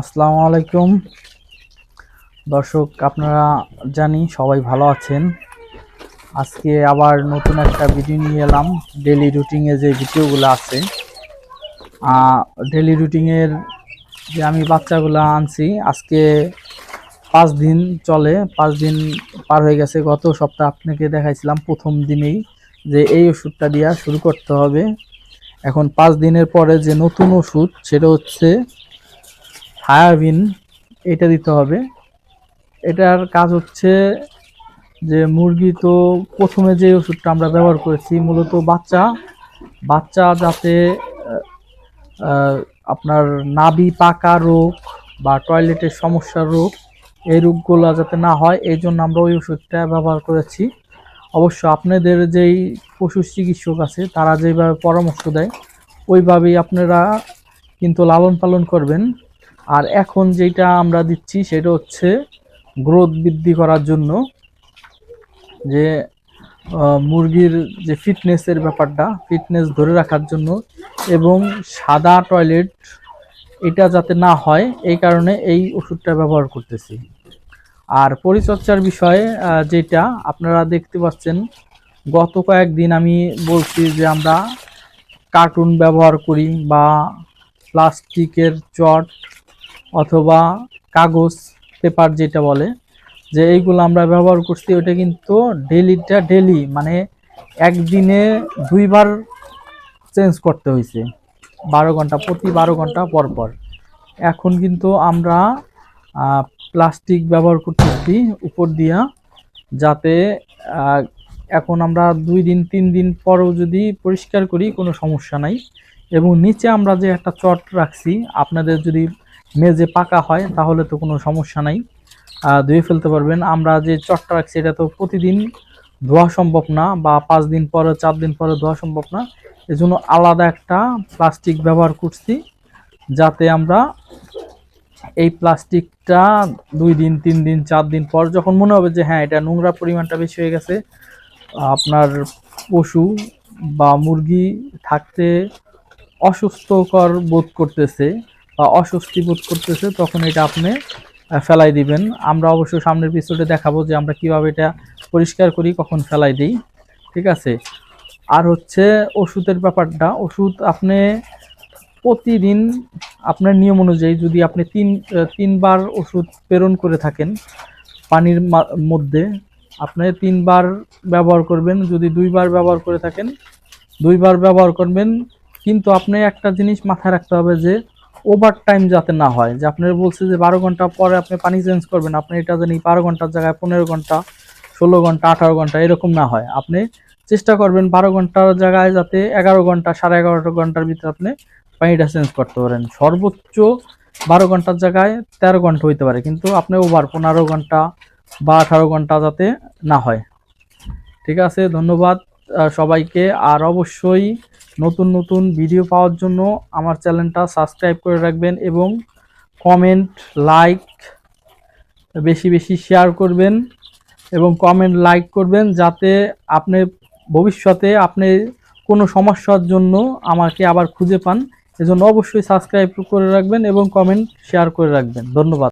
আসসালামু আলাইকুম। দর্শক, আপনারা জানি সবাই ভালো আছেন। আজকে আবার নতুন একটা ভিডিও নিয়ে এলাম। ডেলি রুটিনে যে ভিডিওগুলো আছে ডেলি রুটিনের যে আমি বাচ্চাগুলো আনছি, আজকে পাঁচ দিন চলে, পাঁচ দিন পার হয়ে গেছে। গত সপ্তাহে আপনাকে দেখাইছিলাম প্রথম দিনেই যে এই ওষুধটা দিয়া শুরু করতে হবে। এখন পাঁচ দিনের পরে যে নতুন ওষুধ, সেটা হচ্ছে হায়াবিন এটা দিতে হবে। এটার কাজ হচ্ছে যে মুরগি তো প্রথমে যে ওষুধটা আমরা ব্যবহার করেছি মূলত বাচ্চা। বাচ্চা যাতে আপনার নাভি পাকা রোগ বা টয়লেটের সমস্যার রোগ এই রোগগুলো যাতে না হয়, এই জন্য আমরা ওই ওষুধটা ব্যবহার করেছি। অবশ্য আপনাদের যেই পশু চিকিৎসক আছে, তারা যেভাবে পরামর্শ দেয়, ওইভাবেই আপনারা কিন্তু লালন পালন করবেন। আর এখন যেটা আমরা দিচ্ছি সেটা হচ্ছে গ্রোথ বৃদ্ধি করার জন্য যে মুরগির যে ফিটনেসের ব্যাপারটা ফিটনেস ধরে রাখার জন্য এবং সাদা টয়লেট এটা যাতে না হয়, এই কারণে এই ওষুধটা ব্যবহার করতেছি। আর পরিচর্যার বিষয়ে যেটা আপনারা দেখতে পাচ্ছেন, গত কয়েকদিন আমি বলছি যে আমরা কার্টুন ব্যবহার করি বা প্লাস্টিকের চট অথবা কাগজ, পেপার যেটা বলে, যে এইগুলো আমরা ব্যবহার করছি ওটা কিন্তু ডেলিটা ডেলি মানে একদিনে দুইবার চেঞ্জ করতে হয়েছে বারো ঘণ্টা, প্রতি বারো ঘণ্টা পর পর। এখন কিন্তু আমরা প্লাস্টিক ব্যবহার করতেছি উপর দিয়া, যাতে এখন আমরা দুই দিন, তিন দিন পরেও যদি পরিষ্কার করি, কোনো সমস্যা নাই। এবং নিচে আমরা যে একটা চট রাখছি, আপনাদের যদি মেজে পাকা হয়, তাহলে তো কোনো সমস্যা নাই। ধুয়ে ফেলতে পারবেন। আমরা যে চটটা রাখছি, এটা তো প্রতিদিন ধোয়া সম্ভব না, বা পাঁচ দিন পরে, চার দিন পরে ধোয়া সম্ভব না। এজন্য আলাদা একটা প্লাস্টিক ব্যবহার করছি, যাতে আমরা এই প্লাস্টিকটা দুই দিন, তিন দিন, চার দিন পর যখন মনে হবে যে হ্যাঁ এটা নোংরা পরিমাণটা বেশি হয়ে গেছে, আপনার পশু বা মুরগি থাকতে অসুস্থকর বোধ করতেছে। বা অস্বস্তি বোধ করতেছে, তখন এটা আপনি ফেলাই দিবেন। আমরা অবশ্য সামনের পিছনে দেখাবো যে আমরা কীভাবে এটা পরিষ্কার করি, কখন ফেলাই দিই। ঠিক আছে? আর হচ্ছে ওষুধের ব্যাপারটা, ওষুধ আপনি প্রতিদিন আপনার নিয়ম অনুযায়ী যদি আপনি তিন তিনবার ওষুধ প্রেরণ করে থাকেন পানির মধ্যে, আপনি তিনবার ব্যবহার করবেন। যদি দুইবার ব্যবহার করে থাকেন, দুইবার ব্যবহার করবেন। কিন্তু আপনি একটা জিনিস মাথায় রাখতে হবে যে ওভার টাইম যাতে না হয়। যে আপনার বলছে যে বারো ঘণ্টা পরে আপনি পানি চেঞ্জ করবেন, আপনি এটা জানি বারো ঘণ্টার জায়গায় পনেরো ঘণ্টা, ষোলো ঘণ্টা, আঠারো ঘণ্টা, এরকম না হয়। আপনি চেষ্টা করবেন বারো ঘণ্টার জায়গায় যাতে এগারো ঘণ্টা, সাড়ে এগারো ঘণ্টার ভিতরে আপনি পানিটা চেঞ্জ করতে পারেন। সর্বোচ্চ বারো ঘণ্টার জায়গায় তেরো ঘণ্টা হইতে পারে, কিন্তু আপনি ওভার পনেরো ঘণ্টা বা আঠারো ঘণ্টা যাতে না হয়। ঠিক আছে, ধন্যবাদ সবাইকে। আর অবশ্যই নতুন নতুন ভিডিও পাওয়ার জন্য আমার চ্যানেলটা সাবস্ক্রাইব করে রাখবেন এবং কমেন্ট লাইক বেশি বেশি শেয়ার করবেন এবং কমেন্ট লাইক করবেন যাতে আপনি ভবিষ্যতে আপনি কোনো সমস্যার জন্য আমাকে আবার খুঁজে পান। এজন্য অবশ্যই সাবস্ক্রাইব করে রাখবেন এবং কমেন্ট শেয়ার করে রাখবেন। ধন্যবাদ।